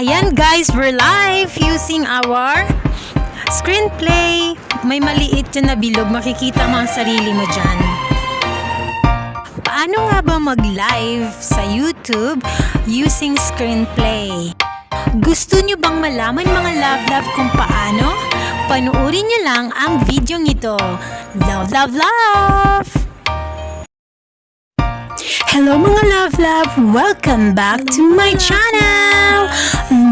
Ayan guys, we're live using our screenplay. May maliit dyan na bilog, makikita mo ang sarili mo dyan. Paano nga ba mag-live sa YouTube using screenplay? Gusto nyo bang malaman mga love love kung paano? Panuorin nyo lang ang video ito. Love, love, love! Hello mga love love! Welcome back to my channel!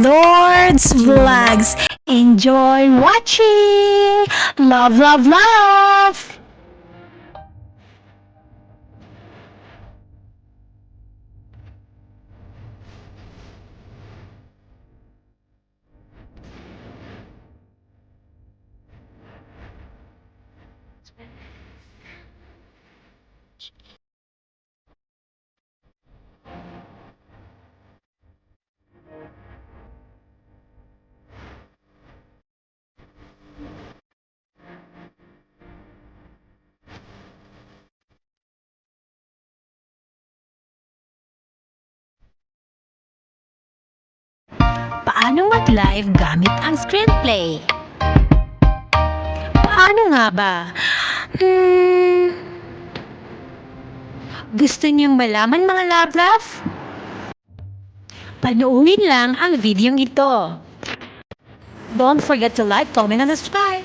Lord's Vlogs! Enjoy watching! Love, love, love! Paano mag-live gamit ang screenplay? Paano nga ba? Hmm... Gusto niyong malaman mga love love? Panoorin lang ang video ito. Don't forget to like, comment, and subscribe.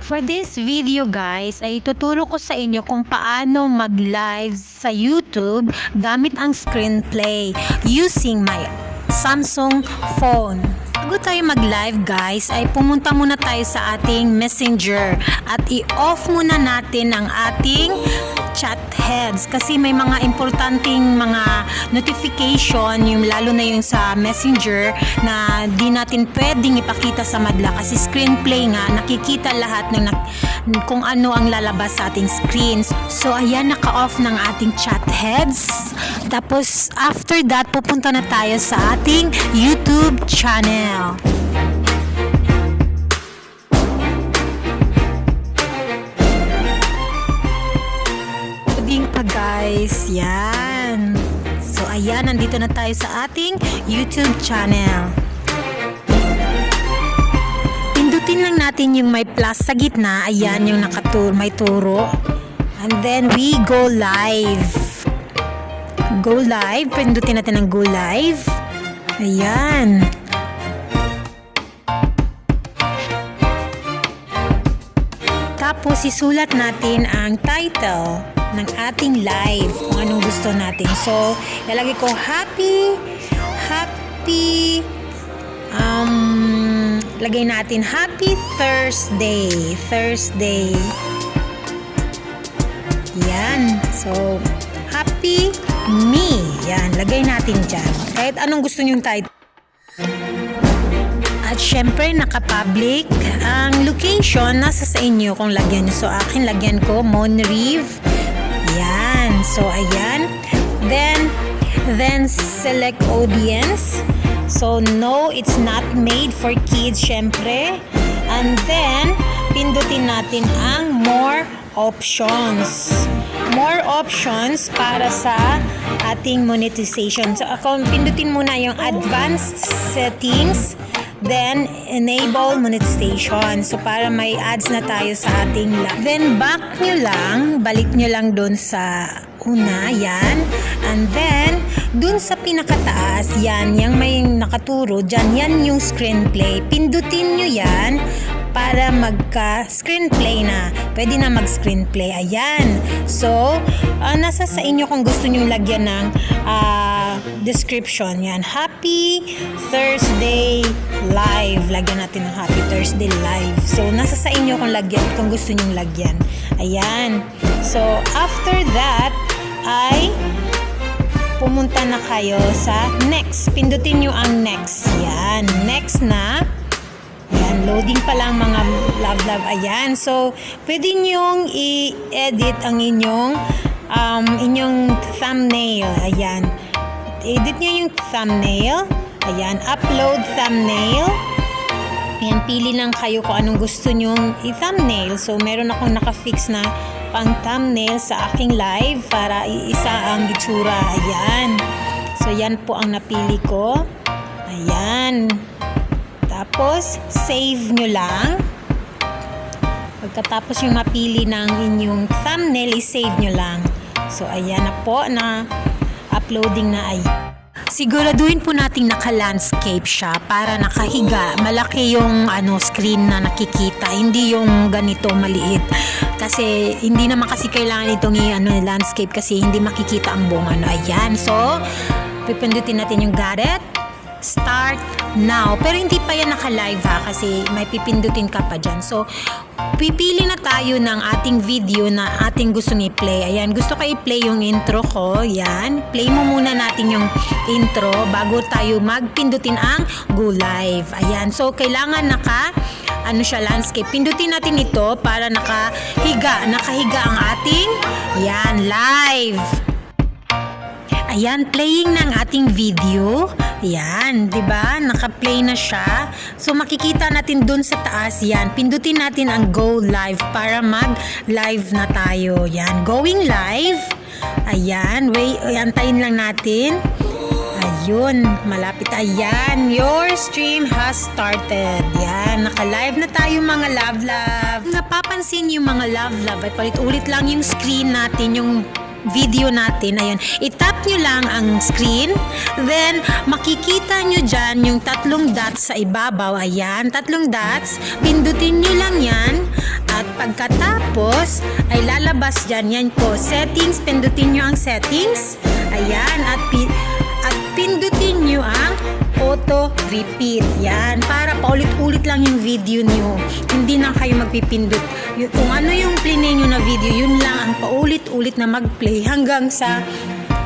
For this video guys, ay tuturo ko sa inyo kung paano mag-live sa YouTube gamit ang screenplay using my Samsung phone. Bago tayo mag-live guys, ay pumunta muna tayo sa ating messenger at i-off muna natin ang ating chat heads kasi may mga importanteng mga notification yung lalo na yung sa messenger na di natin pwedeng ipakita sa madla kasi screenplay nga nakikita lahat ng kung ano ang lalabas sa ating screens. So ayan naka-off ng ating chat heads. Tapos after that pupunta na tayo sa ating YouTube channel Yan. So ayan, nandito na tayo sa ating YouTube channel. Pindutin lang natin yung may plus sa gitna. Ayan yung nakatur may turo. And then we go live. Go live. Pindutin natin ang go live. Ayan. Tapos isulat natin ang title ng ating live kung anong gusto natin. So, lalagay ko happy, happy, um, lagay natin happy Thursday. Thursday. Yan. So, happy me. Yan. Lagay natin dyan. Kahit anong gusto nyong title. At syempre, naka-public ang location nasa sa inyo kung lagyan nyo. So, akin lagyan ko Monreeve. So, ayan. Then, then select audience. So, no, it's not made for kids, syempre. And then, pindutin natin ang more options. More options para sa ating monetization. So, account, pindutin muna yung advanced settings then enable monetization. So para may ads na tayo sa ating live. Then back nyo lang, balik nyo lang doon sa una, yan. And then, dun sa pinakataas, yan, yung may nakaturo, dyan, yan yung screenplay. Pindutin nyo yan para magka-screenplay na. Pwede na mag-screenplay. Ayan. So, ah, nasa sa inyo kung gusto nyo lagyan ng ah, description. Yan. Happy Thursday Live. Lagyan natin ng Happy Thursday Live. So, nasa sa inyo kung lagyan, kung gusto nyo lagyan. Ayan. So, after that, ay pumunta na kayo sa next. Pindutin nyo ang next. Yan. Next na. Ayan, loading pa lang mga love love. Ayan. So, pwede nyong i-edit ang inyong um, inyong thumbnail. Ayan. Edit nyo yung thumbnail. Ayan. Upload thumbnail. Ayan, pili lang kayo kung anong gusto nyong i-thumbnail. So, meron akong naka-fix na pang thumbnail sa aking live para iisa ang itsura. Ayan. So, yan po ang napili ko. Ayan. Tapos, save nyo lang. Pagkatapos yung mapili ng inyong thumbnail, i-save nyo lang. So, ayan na po na uploading na ay. Siguraduhin po nating naka-landscape siya para nakahiga. Malaki yung ano screen na nakikita, hindi yung ganito maliit. Kasi hindi naman kasi kailangan itong i-ano landscape kasi hindi makikita ang buong ano. Ayan. So, pipindutin natin yung it. Start now. Pero hindi pa yan naka-live ha kasi may pipindutin ka pa dyan. So, pipili na tayo ng ating video na ating gusto i-play. Ayan, gusto ko i-play yung intro ko. Yan. Play mo muna natin yung intro bago tayo magpindutin ang go live. Ayan. So, kailangan naka ano siya landscape. Pindutin natin ito para nakahiga. Nakahiga ang ating yan live. Ayan, playing ng ating video. Ayan, 'di ba? Naka-play na siya. So makikita natin dun sa taas 'yan. Pindutin natin ang go live para mag-live na tayo. Yan, going live. Ayan, wait, antayin lang natin. Ayun, malapit. Ayan, your stream has started. Yan, naka-live na tayo mga love love. Napapansin yung mga love love ay palit-ulit lang yung screen natin, yung video natin. Ayun, itap nyo lang ang screen. Then, makikita nyo dyan yung tatlong dots sa ibabaw. Ayan, tatlong dots. Pindutin nyo lang yan. At pagkatapos, ay lalabas dyan. Yan po, settings. Pindutin nyo ang settings. Ayan, at pindutin nyo ang auto repeat. Yan, para paulit-ulit lang yung video nyo. Hindi na kayo magpipindot. Yung, kung ano yung plinay nyo na video, yun lang ang paulit-ulit na mag-play hanggang sa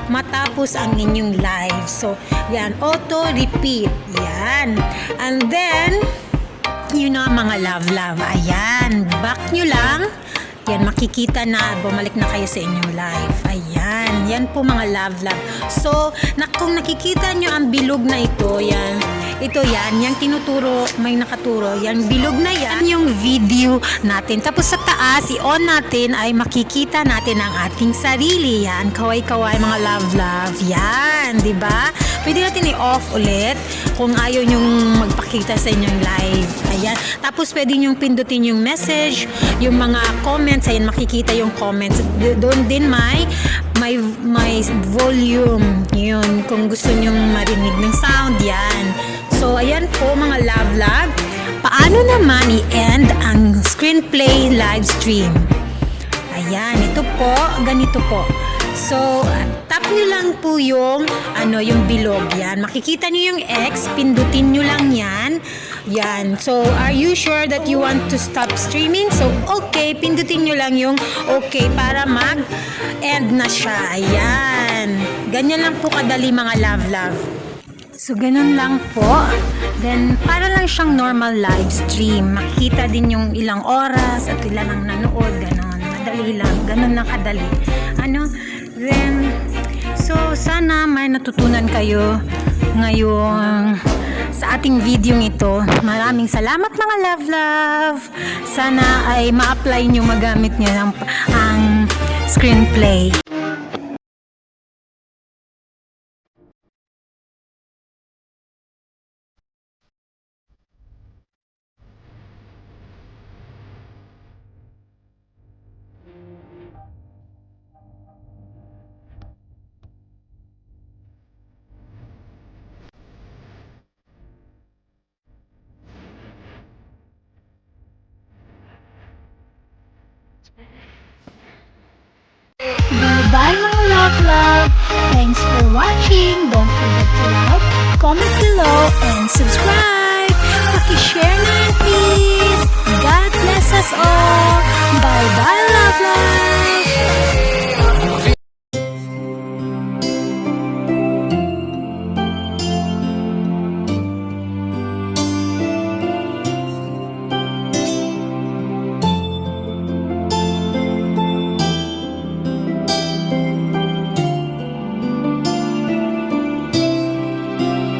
matapos ang inyong live. So, yan, auto repeat. Yan. And then, yun na mga love-love. Ayan, back nyo lang. Yan, makikita na, bumalik na kayo sa inyong live. Ayan, yan po mga love love. So, na, kung nakikita nyo ang bilog na ito, yan, ito yan, yung tinuturo, may nakaturo, yan, bilog na yan, yung video natin. Tapos sa taas, i-on natin, ay makikita natin ang ating sarili. Yan, kaway-kaway mga love love. Yan, di ba? Pwede natin i-off ulit kung ayaw nyong magpakita sa inyong live. Ayan. Tapos pwede nyong pindutin yung message, yung mga comments, ayan makikita yung comments. Doon din may may may volume. Yun, kung gusto nyong marinig ng sound, yan. So, ayan po mga love love. Paano naman i-end ang screenplay live stream? Ayan, ito po, ganito po. So, tap nyo lang po yung, ano, yung bilog yan. Makikita nyo yung X, pindutin nyo lang yan. Yan. So, are you sure that you want to stop streaming? So, okay, pindutin nyo lang yung okay para mag-end na siya. Ayan. Ganyan lang po kadali mga love-love. So, ganun lang po. Then, para lang siyang normal live stream. Makikita din yung ilang oras at ilan ang nanood. Ganon. Madali lang. Ganun lang kadali. Ano? Then, so, sana may natutunan kayo ngayon sa ating video ito. Maraming salamat mga love-love. Sana ay ma-apply nyo magamit nyo ang, ang screenplay. Bye mga love love! Thanks for watching! Don't forget to like, comment below, and subscribe! Paki-share na yan please! God bless us all! Bye bye love love! Thank you.